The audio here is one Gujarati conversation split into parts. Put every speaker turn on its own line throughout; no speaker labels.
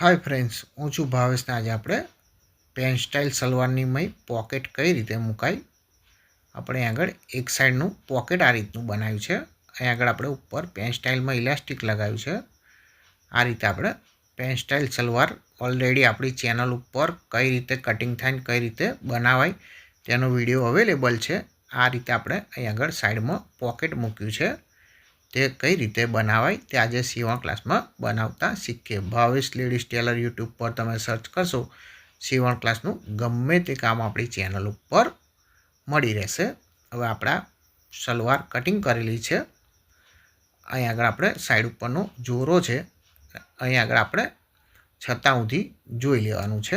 હાય ફ્રેન્ડ્સ હું છું ભાવેશને આજે આપણે પેન સ્ટાઇલ સલવારની મય પોકેટ કઈ રીતે મુકાય? આપણે આગળ એક સાઈડનું પોકેટ આ રીતનું બનાવ્યું છે. અહીં આગળ આપણે ઉપર પેન સ્ટાઇલમાં ઇલાસ્ટિક લગાવ્યું છે. આ રીતે આપણે પેન સ્ટાઇલ સલવાર ઓલરેડી આપણી ચેનલ ઉપર કઈ રીતે કટિંગ થાય કઈ રીતે બનાવાય તેનો વીડિયો અવેલેબલ છે. આ રીતે આપણે અહીં આગળ સાઈડમાં પોકેટ મૂક્યું છે. તે કઈ રીતે બનાવાય તે આજે સીવણ ક્લાસમાં બનાવતા શીખીએ. ભાવેશ લેડીઝ ટેલર યુટ્યુબ પર તમે સર્ચ કરશો સીવણ ક્લાસનું ગમે તે કામ આપણી ચેનલ ઉપર મળી રહેશે. હવે આપણા સલવાર કટિંગ કરેલી છે. અહીં આગળ આપણે સાઈડ ઉપરનો જોરો છે. અહીં આગળ આપણે છતાં સુધી જોઈ લેવાનું છે.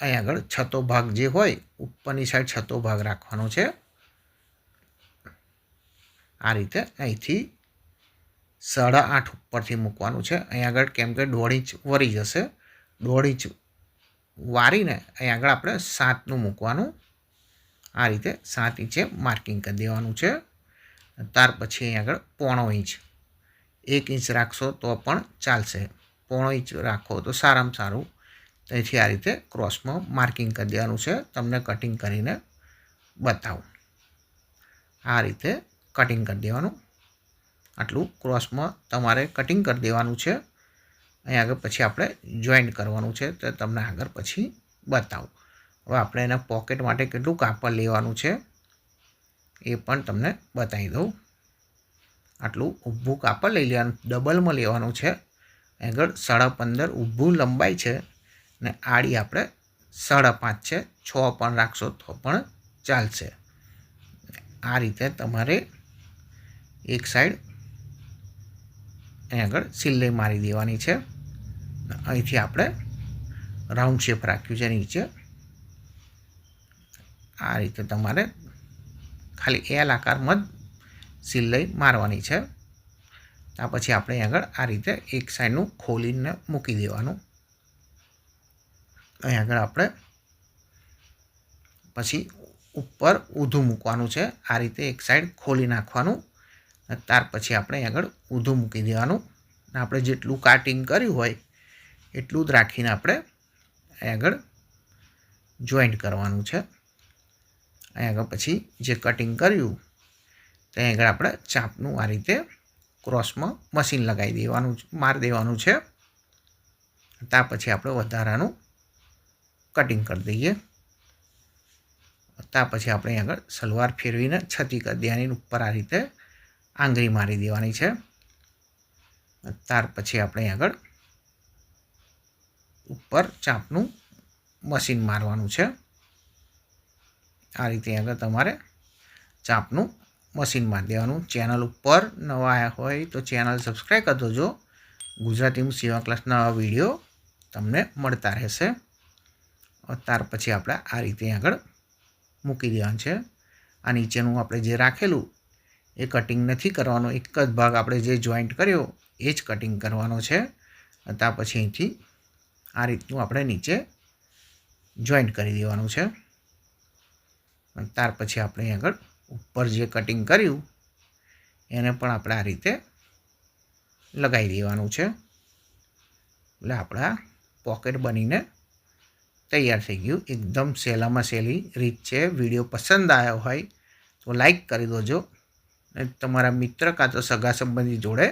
અહીં આગળ છતો ભાગ જે હોય ઉપરની સાઈડ છતો ભાગ રાખવાનો છે. આ રીતે અહીંથી સાડા આઠ ઉપરથી મૂકવાનું છે. અહીં આગળ કેમ કે દોઢ ઇંચ વરી જશે. દોઢ ઇંચ વારીને અહીં આગળ આપણે સાતનું મૂકવાનું. આ રીતે સાત ઇંચે માર્કિંગ કરી દેવાનું છે. ત્યાર પછી અહીં આગળ પોણો ઇંચ. એક ઇંચ રાખશો તો પણ ચાલશે. પોણો ઇંચ રાખો તો સારામાં સારું. તેથી આ રીતે ક્રોસમાં માર્કિંગ કરી દેવાનું છે. તમને કટિંગ કરીને બતાવું. આ રીતે કટિંગ કરી દેવાનું. આટલું ક્રોસમાં તમારે કટિંગ કરી દેવાનું છે. અહીં આગળ પછી આપણે જોઈન્ટ કરવાનું છે. તો તમને આગળ પછી બતાવું. હવે આપણે એના પોકેટ માટે કેટલું કાપડ લેવાનું છે એ પણ તમને બતાવી દઉં. આટલું ઊભું કાપડ લઈ લેવાનું, ડબલમાં લેવાનું છે. આગળ સાડા પંદર ઊભું લંબાઈ છે ને આડી આપણે સાડા પાંચ છે. છ પણ રાખશો તો પણ ચાલશે. આ રીતે તમારે એક સાઈડ અહીં આગળ સિલાઈ મારી દેવાની છે. અહીંથી આપણે રાઉન્ડ શેપ રાખ્યું છે નીચે. આ રીતે તમારે ખાલી એલ આકારમાં જ સિલાઈ મારવાની છે. આ પછી આપણે આગળ આ રીતે એક સાઈડનું ખોલીને મૂકી દેવાનું. અહીં આગળ આપણે પછી ઉપર ઊંધું મૂકવાનું છે. આ રીતે એક સાઈડ ખોલી નાખવાનું. ત્યાર પછી આપણે આગળ ઊંધું મૂકી દેવાનું. આપણે જેટલું કાટિંગ કર્યું હોય, એટલું જ રાખીને આપણે આગળ જોઈન્ટ કરવાનું છે. અહીં આગળ પછી જે કટિંગ કર્યું ત્યાં આગળ આપણે ચાપનું આ રીતે ક્રોસમાં મશીન લગાવી દેવાનું મારી દેવાનું છે. ત્યાર પછી આપણે વધારાનું કટિંગ કરી દઈએ. ત્યાર પછી આપણે આગળ સલવાર ફેરવીને છતી કરી દેવાની ઉપર આ રીતે આંગળી મારી દેવાની છે. ત્યાર પછી આપણે આગળ ઉપર ચાપનું મશીન મારવાનું છે. આ રીતે આગળ તમારે ચાપનું મશીન મારી દેવાનું. ચેનલ ઉપર નવા આવ્યા હોય તો ચેનલ સબસ્ક્રાઈબ કરી દેજો. ગુજરાતીમાં સેવા ક્લાસના વીડિયો તમને મળતા રહેશે. ત્યાર પછી આપણે આ રીતે આગળ મૂકી દેવાનું છે. આ નીચેનું આપણે જે રાખેલું એ કટિંગ નથી કરવાનો. એક જ ભાગ આપણે જે જોઈન્ટ કર્યો, એ જ કટિંગ કરવાનો છે. ત્યાં પછી અહીંથી આ રીતનું આપણે નીચે જોઈન્ટ કરી દેવાનું છે. ત્યાર પછી આપણે આગળ ઉપર જે કટિંગ કર્યું, એને પણ આપણે આ રીતે લગાવી દેવાનું છે. એટલે આપણા પોકેટ બનીને તૈયાર થઈ ગયું. એકદમ સહેલામાં સહેલી રીત છે. વીડિયો પસંદ આવ્યો હોય તો લાઈક કરી દોજો. તમારા મિત્ર કાં તો સગા સંબંધી જોડે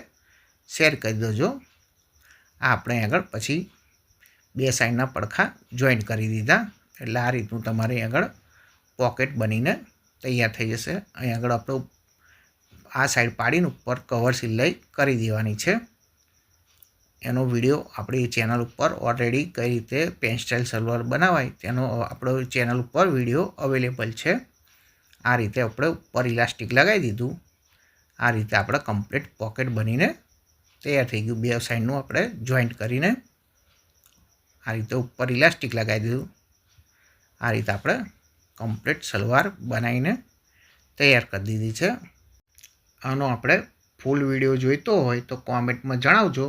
શેર કરી દેજો. આ આપણે આગળ પછી બે સાઈડના પડખા જોઈન્ટ કરી દીધા. એટલે આ રીતનું તમારે આગળ પોકેટ બનીને તૈયાર થઈ જશે. અહીં આગળ આપણું આ સાઈડ પાડીને ઉપર કવર સિલાઈ કરી દેવાની છે. એનો વીડિયો આપણી ચેનલ ઉપર ઓલરેડી કઈ રીતે પેન સ્ટાઇલ સલવાર બનાવાય તેનો આપણો ચેનલ ઉપર વીડિયો અવેલેબલ છે. આ રીતે આપણે ઉપર ઇલાસ્ટિક લગાવી દીધું. આ રીતે આપણે કમ્પ્લીટ પોકેટ બનીને તૈયાર થઈ ગયું. બે સાઈડનું આપણે જોઈન્ટ કરીને આ રીતે ઉપર ઇલાસ્ટિક લગાવી દીધું. આ રીતે આપણે કમ્પ્લીટ સલવાર બનાવીને તૈયાર કરી દીધી છે. આનો આપણે ફૂલ વીડિયો જોઈતો હોય તો કોમેન્ટમાં જણાવજો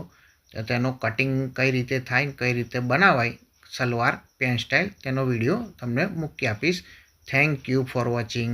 તો તેનો કટિંગ કઈ રીતે થાય કઈ રીતે બનાવાય. સલવાર પેન સ્ટાઇલ તેનો વીડિયો તમને મૂકી આપીશ. Thank you for watching